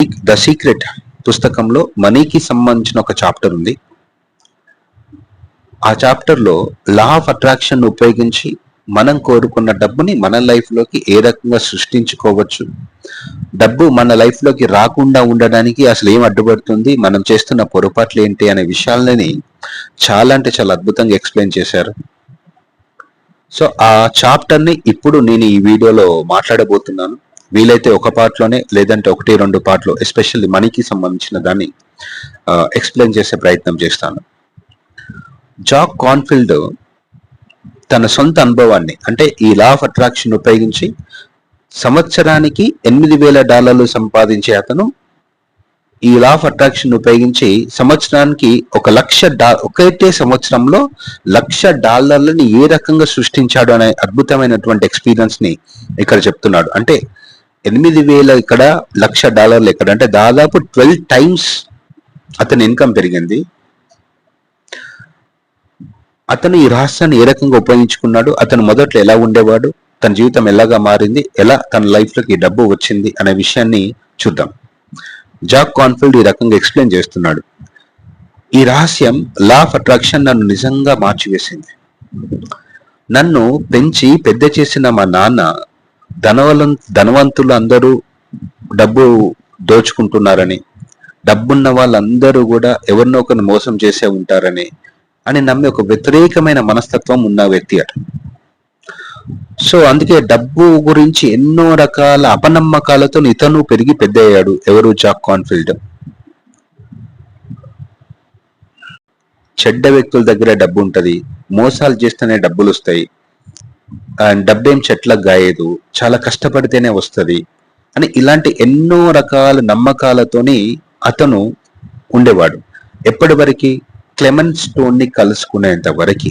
The secret పుస్తకంలో మనీకి సంబంధించిన ఒక చాప్టర్ ఉంది. ఆ చాప్టర్లో లా ఆఫ్ అట్రాక్షన్ ఉపయోగించి మనం కోరుకున్న డబ్బుని మన లైఫ్లోకి ఏ రకంగా సృష్టించుకోవచ్చు? డబ్బు మన లైఫ్లోకి రాకుండా ఉండడానికి అసలు ఏం అడ్డుపడుతుంది? మనం చేస్తున్న పొరపాట్లు ఏంటి అనే విషయాలని చాలా అంటే చాలా అద్భుతంగా ఎక్స్ప్లెయిన్ చేశారు. సో ఆ చాప్టర్ని ఇప్పుడు నేను ఈ వీడియోలో మాట్లాడబోతున్నాను. వీలైతే ఒక పార్ట్లోనే లేదంటే ఒకటి రెండు పార్ట్లో ఎస్పెషల్లీ మనీకి సంబంధించిన దాన్ని ఎక్స్ప్లెయిన్ చేసే ప్రయత్నం చేస్తాను. జాక్ కాన్ఫిల్డ్ తన సొంత అనుభవాన్ని అంటే ఈ లా ఆఫ్ అట్రాక్షన్ ఉపయోగించి సంవత్సరానికి ఎనిమిది వేల డాలర్లు సంపాదించే అతను ఈ లా ఆఫ్ అట్రాక్షన్ ఉపయోగించి సంవత్సరానికి ఒక లక్ష డా ఒకటే సంవత్సరంలో లక్ష డాలర్లని ఏ రకంగా సృష్టించాడు అనే అద్భుతమైనటువంటి ఎక్స్పీరియన్స్ని ఇక్కడ చెప్తున్నాడు. అంటే ఎనిమిది వేల ఇక్కడ లక్ష డాలర్లు ఇక్కడ అంటే దాదాపు ట్వెల్వ్ టైమ్స్ అతని ఇన్కమ్ పెరిగింది. అతను ఈ రహస్యాన్ని ఏ రకంగా ఉపయోగించుకున్నాడు? అతను మొదట్లో ఎలా ఉండేవాడు? తన జీవితం ఎలాగా మారింది? ఎలా తన లైఫ్లోకి డబ్బు వచ్చింది? అనే విషయాన్ని చూద్దాం. జాక్ కాన్ఫిల్డ్ ఈ రకంగా ఎక్స్ప్లెయిన్ చేస్తున్నాడు. ఈ రహస్యం లా ఆఫ్ అట్రాక్షన్ నన్ను నిజంగా మార్చివేసింది. నన్ను పెంచి పెద్ద చేసిన మా నాన్న ధనవల ధనవంతులు అందరూ డబ్బు దోచుకుంటున్నారని డబ్బున్న వాళ్ళందరూ కూడా ఎవరినో ఒకరిని మోసం చేసే ఉంటారని అని నమ్మి ఒక వ్యతిరేకమైన మనస్తత్వం ఉన్న వ్యక్తి అట. సో అందుకే డబ్బు గురించి ఎన్నో రకాల అపనమ్మకాలతో ఇతను పెరిగి పెద్ద అయ్యాడు ఎవరు జాక్ కాన్ఫిల్డ్ చెడ్డ వ్యక్తుల దగ్గర డబ్బు ఉంటుంది మోసాలు చేస్తేనే డబ్బులు వస్తాయి డబ్బేం చెట్లకు గాయదు. చాలా కష్టపడితేనే వస్తుంది. అని ఇలాంటి ఎన్నో రకాల నమ్మకాలతోని అతను ఉండేవాడు. ఎప్పటి వరకు? క్లెమన్ స్టోన్ని కలుసుకునేంత వరకు.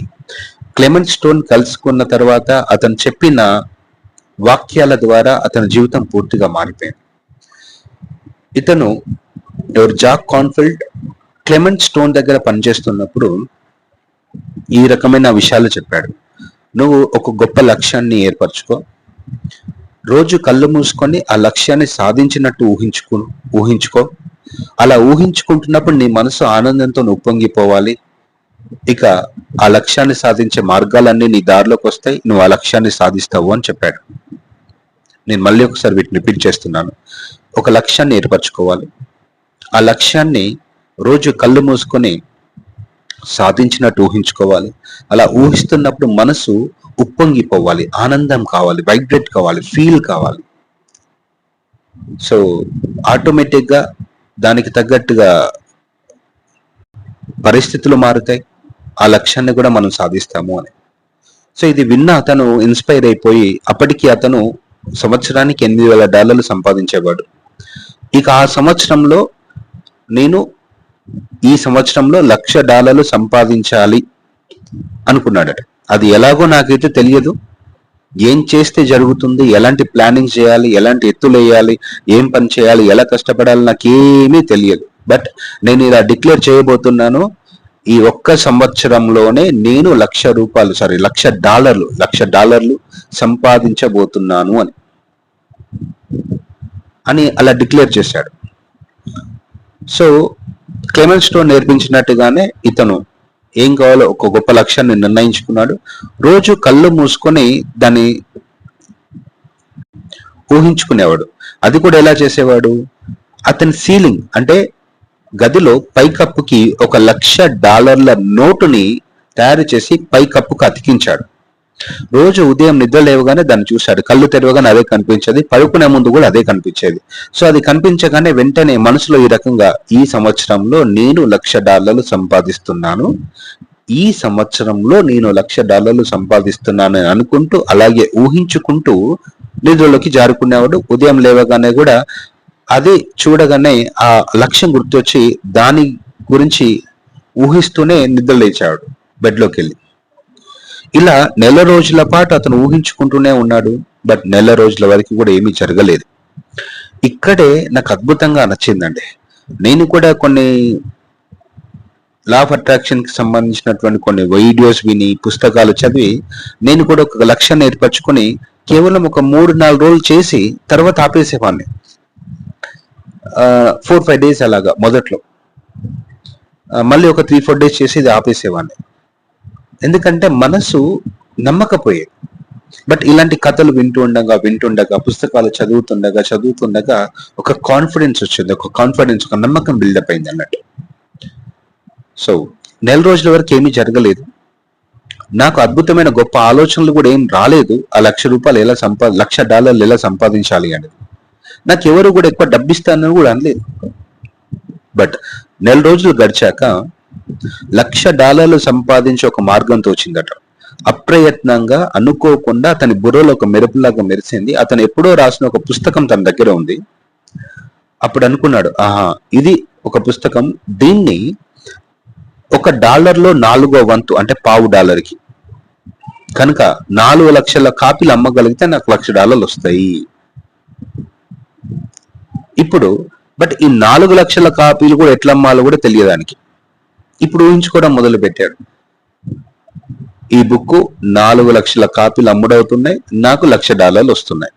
క్లెమన్ స్టోన్ కలుసుకున్న తర్వాత అతను చెప్పిన వాక్యాల ద్వారా అతని జీవితం పూర్తిగా మారిపోయింది. ఇతను ఎవరు? జాక్ కాన్ఫిల్డ్ క్లెమెంట్ స్టోన్ దగ్గర పనిచేస్తున్నప్పుడు ఈ రకమైన విషయాలు చెప్పాడు. నువ్వు ఒక గొప్ప లక్ష్యాన్ని ఏర్పరచుకో. రోజు కళ్ళు మూసుకొని ఆ లక్ష్యాన్ని సాధించినట్టు ఊహించుకు ఊహించుకో. అలా ఊహించుకుంటున్నప్పుడు నీ మనసు ఆనందంతో ఉప్పొంగిపోవాలి. ఇక ఆ లక్ష్యాన్ని సాధించే మార్గాలన్నీ నీ దారిలోకి వస్తాయి. నువ్వు ఆ లక్ష్యాన్ని సాధిస్తావు అని చెప్పాడు. నేను మళ్ళీ ఒకసారి వీటిని రిపీట్ చేస్తున్నాను. ఒక లక్ష్యాన్ని ఏర్పరచుకోవాలి. ఆ లక్ష్యాన్ని రోజు కళ్ళు మూసుకొని సాధించినట్టు ఊహించుకోవాలి. అలా ఊహిస్తున్నప్పుడు మనసు ఉప్పొంగిపోవాలి. ఆనందం కావాలి వైబ్రేట్ కావాలి ఫీల్ కావాలి. సో ఆటోమేటిక్గా దానికి తగ్గట్టుగా పరిస్థితులు మారుతాయి. ఆ లక్ష్యాన్ని కూడా మనం సాధిస్తాము అని. సో ఇది విన్న అతను ఇన్స్పైర్ అయిపోయి అప్పటికి అతను సంవత్సరానికి ఎనిమిది వేల డాలర్లు సంపాదించేవాడు. ఇక ఆ సంవత్సరంలో నేను ఈ సంవత్సరంలో లక్ష డాలర్లు సంపాదించాలి అనుకున్నాడట. అది ఎలాగో నాకైతే తెలియదు. ఏం చేస్తే జరుగుతుంది? ఎలాంటి ప్లానింగ్ చేయాలి? ఎలాంటి ఎత్తులు వేయాలి? ఏం పని చేయాలి? ఎలా కష్టపడాలి? నాకేమీ తెలియదు. బట్ నేను ఇలా డిక్లేర్ చేయబోతున్నాను. ఈ ఒక్క సంవత్సరంలోనే నేను లక్ష రూపాయలు సారీ లక్ష డాలర్లు లక్ష డాలర్లు సంపాదించబోతున్నాను అని. అని అలా డిక్లేర్ చేశాడు. సో క్లెమెన్ స్టోన్ నేర్పించినట్టుగానే ఇతను ఏం కావాలో ఒక గొప్ప లక్ష్యాన్ని నిర్ణయించుకున్నాడు. రోజు కళ్ళు మూసుకొని దాన్ని ఊహించుకునేవాడు. అది కూడా ఎలా చేసేవాడు? అతని సీలింగ్ అంటే గదిలో పైకప్పుకి ఒక లక్ష డాలర్ల నోటుని తయారు చేసి పైకప్పుకు అతికించాడు. రోజు ఉదయం నిద్ర లేవగానే దాన్ని చూశాడు. కళ్ళు తెరవగానే అదే కనిపించేది. పడుకునే ముందు కూడా అదే కనిపించేది. సో అది కనిపించగానే వెంటనే మనసులో ఈ రకంగా ఈ సంవత్సరంలో నేను లక్ష డాలర్లు సంపాదిస్తున్నాను. ఈ సంవత్సరంలో నేను లక్ష డాలర్లు సంపాదిస్తున్నాను అనుకుంటూ అలాగే ఊహించుకుంటూ నిద్రలోకి జారుకునేవాడు. ఉదయం లేవగానే కూడా అదే చూడగానే ఆ లక్ష్యం గుర్తొచ్చి దాని గురించి ఊహిస్తూనే నిద్ర లేచాడు. బెడ్లోకి వెళ్ళి ఇలా నెల రోజుల పాటు అతను ఊహించుకుంటూనే ఉన్నాడు బట్ నెల రోజుల వరకు కూడా ఏమీ జరగలేదు. ఇక్కడే నాకు అద్భుతంగా నచ్చిందండి. నేను కూడా కొన్ని లా ఆఫ్ అట్రాక్షన్కి సంబంధించినటువంటి కొన్ని వీడియోస్ విని పుస్తకాలు చదివి నేను కూడా ఒక లక్ష్యాన్ని ఏర్పరచుకొని కేవలం ఒక మూడు నాలుగు రోజులు చేసి తర్వాత ఆపేసేవాడిని. ఫోర్ ఫైవ్ డేస్ అలాగా మొదట్లో. మళ్ళీ ఒక త్రీ ఫోర్ డేస్ చేసి ఇది ఆపేసేవాడిని. ఎందుకంటే మనసు నమ్మకపోయేది. బట్ ఇలాంటి కథలు వింటూ ఉండగా వింటుండగా పుస్తకాలు చదువుతుండగా చదువుతుండగా ఒక కాన్ఫిడెన్స్ వచ్చింది. ఒక కాన్ఫిడెన్స్ ఒక నమ్మకం బిల్డప్ అయింది అన్నట్టు. సో నెల రోజుల వరకు ఏమీ జరగలేదు. నాకు అద్భుతమైన గొప్ప ఆలోచనలు కూడా ఏం రాలేదు. ఆ లక్ష రూపాయలు ఎలా సంపా లక్ష డాలర్లు ఎలా సంపాదించాలి అనేది. నాకు ఎవరు కూడా ఎక్కువ డబ్బిస్తానని కూడా అనలేదు. బట్ నెల రోజులు గడిచాక లక్ష డాలర్లు సంపాదించే ఒక మార్గంతో వచ్చిందట అప్రయత్నంగా అనుకోకుండా అతని బుర్రలో ఒక మెరుపులాగా మెరిసింది. అతను ఎప్పుడో రాసిన ఒక పుస్తకం తన దగ్గర ఉంది. అప్పుడు అనుకున్నాడు ఆహా ఇది ఒక పుస్తకం. దీన్ని ఒక డాలర్లో నాలుగో వంతు అంటే పావు డాలర్కి. కనుక నాలుగు లక్షల కాపీలు అమ్మగలిగితే నాకు లక్ష డాలర్లు వస్తాయి. ఇప్పుడు బట్ ఈ నాలుగు లక్షల కాపీలు కూడా ఎట్లా అమ్మాలో కూడా తెలియదానికి. ఇప్పుడు ఊహించుకోవడం మొదలు పెట్టాడు ఈ బుక్ నాలుగు లక్షల కాపీలు అమ్ముడవుతున్నాయి నాకు లక్ష డాలర్లు వస్తున్నాయి.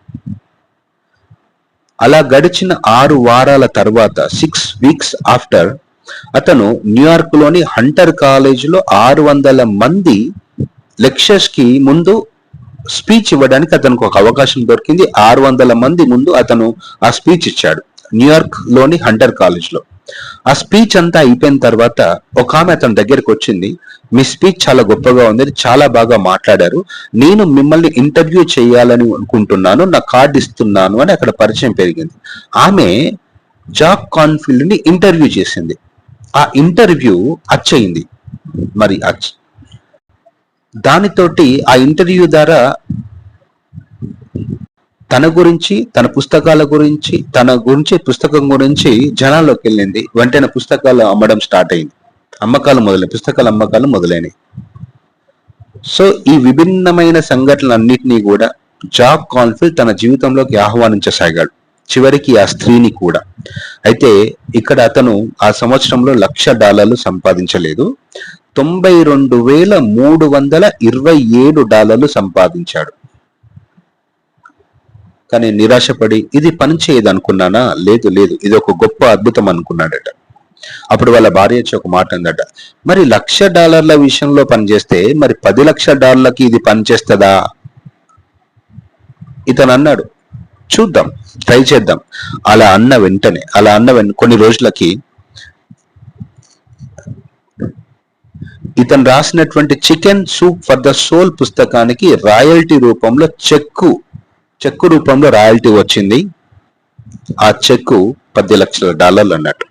అలా గడిచిన ఆరు వారాల తర్వాత సిక్స్ వీక్స్ ఆఫ్టర్ అతను న్యూయార్క్లోని హంటర్ కాలేజీలో ఆరు వందల మంది లెక్చర్స్కి ముందు స్పీచ్ ఇవ్వడానికి అతనికి ఒక అవకాశం దొరికింది. ఆరు వందల మంది ముందు అతను ఆ స్పీచ్ ఇచ్చాడు. న్యూయార్క్లోని హంటర్ కాలేజ్లో. ఆ స్పీచ్ అంతా అయిపోయిన తర్వాత ఒక ఆమె అతని దగ్గరికి వచ్చింది. మీ స్పీచ్ చాలా గొప్పగా ఉంది చాలా బాగా మాట్లాడారు. నేను మిమ్మల్ని ఇంటర్వ్యూ చేయాలని అనుకుంటున్నాను నా కార్డు ఇస్తున్నాను అని అక్కడ పరిచయం పెరిగింది. ఆమె జాక్ కాన్ఫీల్డ్ని ఇంటర్వ్యూ చేసింది. ఆ ఇంటర్వ్యూ అచ్చయింది. మరి అచ్ దానితోటి ఆ ఇంటర్వ్యూ ద్వారా తన గురించి తన పుస్తకాల గురించి తన గురించి పుస్తకం గురించి జనాల్లోకి వెళ్ళింది. వెంటనే పుస్తకాలు అమ్మడం స్టార్ట్ అయింది. అమ్మకాలు మొదలై పుస్తకాల అమ్మకాలు మొదలైనవి సో ఈ విభిన్నమైన సంఘటనలన్నింటినీ కూడా జాక్ కాన్ఫిల్ తన జీవితంలోకి ఆహ్వానించసాగాడు. చివరికి ఆ స్త్రీని కూడా. అయితే ఇక్కడ అతను ఆ సంవత్సరంలో లక్ష డాలర్లు సంపాదించలేదు. తొంభై రెండు వేల మూడు వందల ఇరవై ఏడు డాలర్లు సంపాదించాడు. కానీ నిరాశపడి ఇది పని చేయదు అనుకున్నానా లేదు లేదు. ఇది ఒక గొప్ప అద్భుతం అనుకున్నాడట. అప్పుడు వాళ్ళ భార్య వచ్చి ఒక మాట అందట. మరి లక్ష డాలర్ల విషయంలో పనిచేస్తే మరి పది లక్షల డాలర్లకి ఇది పనిచేస్తుందా ఇతను అన్నాడు. చూద్దాం ట్రై చేద్దాం. అలా అన్న వెంటనే అలా అన్న కొన్ని రోజులకి ఇతను రాసినటువంటి chicken soup for the soul పుస్తకానికి రాయల్టీ రూపంలో చెక్కు చెక్కు రూపంలో రాయల్టీ వచ్చింది. ఆ చెక్కు పది లక్షల డాలర్లు అన్నట్టు.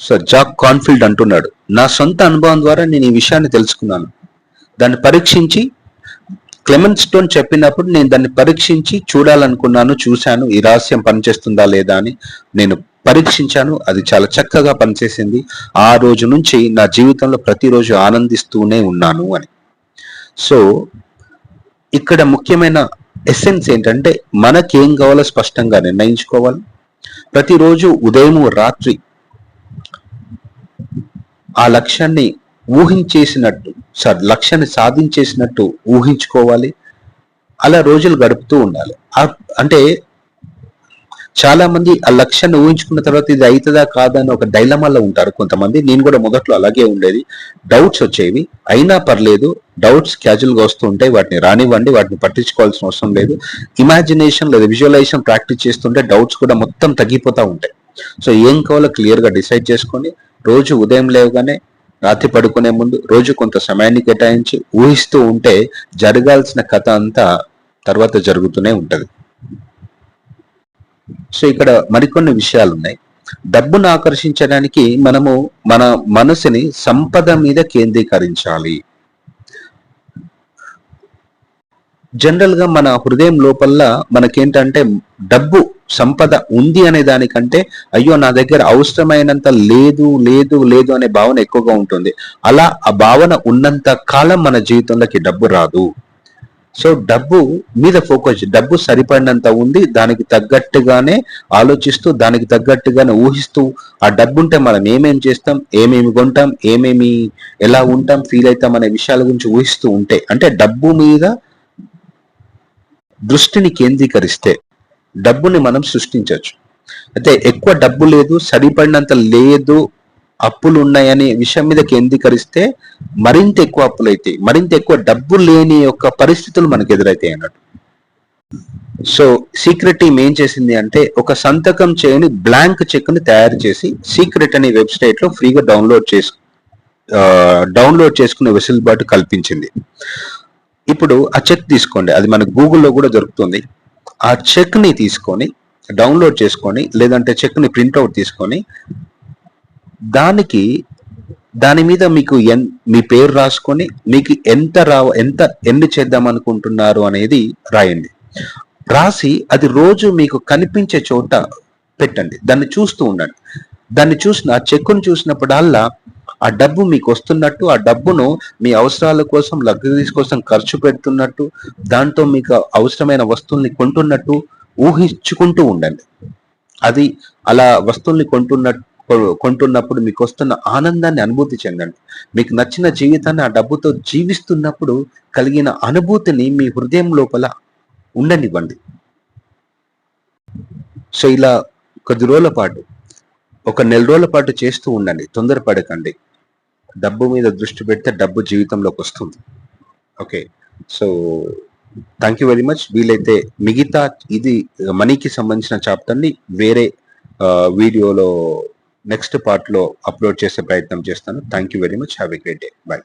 సో జాక్ కాన్ఫిల్డ్ అంటున్నాడు. నా సొంత అనుభవం ద్వారా నేను ఈ విషయాన్ని తెలుసుకున్నాను. దాన్ని పరీక్షించి క్లెమెంట్ స్టోన్ చెప్పినప్పుడు నేను దాన్ని పరీక్షించి చూడాలనుకున్నాను చూశాను. ఈ రహస్యం పనిచేస్తుందా లేదా అని నేను పరీక్షించాను. అది చాలా చక్కగా పనిచేసింది. ఆ రోజు నుంచి నా జీవితంలో ప్రతిరోజు ఆనందిస్తూనే ఉన్నాను అని. సో ఇక్కడ ముఖ్యమైన ఎసెన్స్ ఏంటంటే మనకేం కావాలో స్పష్టంగా నిర్ణయించుకోవాలి. ప్రతిరోజు ఉదయం రాత్రి ఆ లక్ష్యాన్ని ఊహించేసినట్టు సార్ లక్ష్యాన్ని సాధించేసినట్టు ఊహించుకోవాలి. అలా రోజులు గడుపుతూ ఉండాలి. అంటే చాలా మంది ఆ లక్ష్యాన్ని ఊహించుకున్న తర్వాత ఇది అవుతుందా కాదా అని ఒక డైలమాలో ఉంటారు కొంతమంది. నేను కూడా మొదట్లో అలాగే ఉండేది. డౌట్స్ వచ్చేవి. అయినా పర్లేదు డౌట్స్ క్యాజువల్గా వస్తూ ఉంటాయి. వాటిని రానివ్వండి వాటిని పట్టించుకోవాల్సిన అవసరం లేదు. ఇమాజినేషన్ లేదా విజువలైజేషన్ ప్రాక్టీస్ చేస్తుంటే డౌట్స్ కూడా మొత్తం తగ్గిపోతూ ఉంటాయి. సో ఏం కావాలో క్లియర్గా డిసైడ్ చేసుకొని రోజు ఉదయం లేవగానే రాత్రి పడుకునే ముందు రోజు కొంత సమయాన్ని కేటాయించి ఊహిస్తూ ఉంటే జరగాల్సిన కథ అంతా తర్వాత జరుగుతూనే ఉంటుంది. సో ఇక్కడ మరికొన్ని విషయాలు ఉన్నాయి డబ్బును ఆకర్షించడానికి మనము మన మనసుని సంపద మీద కేంద్రీకరించాలి. జనరల్గా మన హృదయం లోపల మనకేంటంటే డబ్బు సంపద ఉంది అనే దానికంటే అయ్యో నా దగ్గర అవసరమైనంత లేదు లేదు లేదు అనే భావన ఎక్కువగా ఉంటుంది. అలా ఆ భావన ఉన్నంత కాలం మన జీవితంలోకి డబ్బు రాదు. సో డబ్బు మీద ఫోకస్ డబ్బు సరిపడినంత ఉంది దానికి తగ్గట్టుగానే ఆలోచిస్తూ దానికి తగ్గట్టుగానే ఊహిస్తూ ఆ డబ్బు ఉంటే మనం ఏమేమి చేస్తాం ఏమేమి కొంటాం ఏమేమి ఎలా ఉంటాం ఫీల్ అవుతాం అనే విషయాల గురించి ఊహిస్తూ ఉంటే అంటే డబ్బు మీద దృష్టిని కేంద్రీకరిస్తే డబ్బుని మనం సృష్టించవచ్చు. అయితే ఎక్కువ డబ్బు లేదు సరిపడినంత లేదు అప్పులు ఉన్నాయనే విషయం మీద కేంద్రీకరిస్తే మరింత ఎక్కువ అప్పులు అవుతాయి మరింత ఎక్కువ డబ్బు లేని యొక్క పరిస్థితులు మనకు ఎదురైతాయి అన్నట్టు. సో సీక్రెట్ టీమ్ ఏం చేసింది అంటే ఒక సంతకం చేయని బ్లాంక్ చెక్ని తయారు చేసి సీక్రెట్ అనే వెబ్సైట్లో ఫ్రీగా డౌన్లోడ్ చేసు డౌన్లోడ్ చేసుకునే వెసులుబాటు కల్పించింది. ఇప్పుడు ఆ చెక్ తీసుకోండి. అది మన గూగుల్లో కూడా దొరుకుతుంది. ఆ చెక్ని తీసుకొని డౌన్లోడ్ చేసుకొని లేదంటే చెక్ని ప్రింట్అవుట్ తీసుకొని దానికి దాని మీద మీకు ఎన్ మీ పేరు రాసుకొని మీకు ఎంత రావ ఎంత ఎన్ని చేద్దాం అనుకుంటున్నారు అనేది రాయండి. రాసి అది రోజు మీకు కనిపించే చోట పెట్టండి. దాన్ని చూస్తూ ఉండండి. దాన్ని చూసిన ఆ చెక్కును చూసినప్పుడల్లా ఆ డబ్బు మీకు వస్తున్నట్టు ఆ డబ్బును మీ అవసరాల కోసం లగ్జరీస్ కోసం ఖర్చు పెడుతున్నట్టు దాంతో మీకు అవసరమైన వస్తువుల్ని కొంటున్నట్టు ఊహించుకుంటూ ఉండండి. అది అలా వస్తువుల్ని కొంటున్నట్టు కొంటున్నప్పుడు మీకు వస్తున్న ఆనందాన్ని అనుభూతి చెందండి. మీకు నచ్చిన జీవితాన్ని ఆ డబ్బుతో జీవిస్తున్నప్పుడు కలిగిన అనుభూతిని మీ హృదయం లోపల ఉండనివ్వండి. సో ఇలా కొద్ది రోజుల పాటు ఒక నెల రోజుల పాటు చేస్తూ ఉండండి. తొందరపడకండి. డబ్బు మీద దృష్టి పెడితే డబ్బు జీవితంలోకి వస్తుంది. Okay. So thank you very much. వీలైతే మిగతా ఇది మనీకి సంబంధించిన చాప్టర్ని వేరే వీడియోలో నెక్స్ట్ పార్ట్లో అప్లోడ్ చేసే ప్రయత్నం చేస్తాను. Thank you very much have a great day bye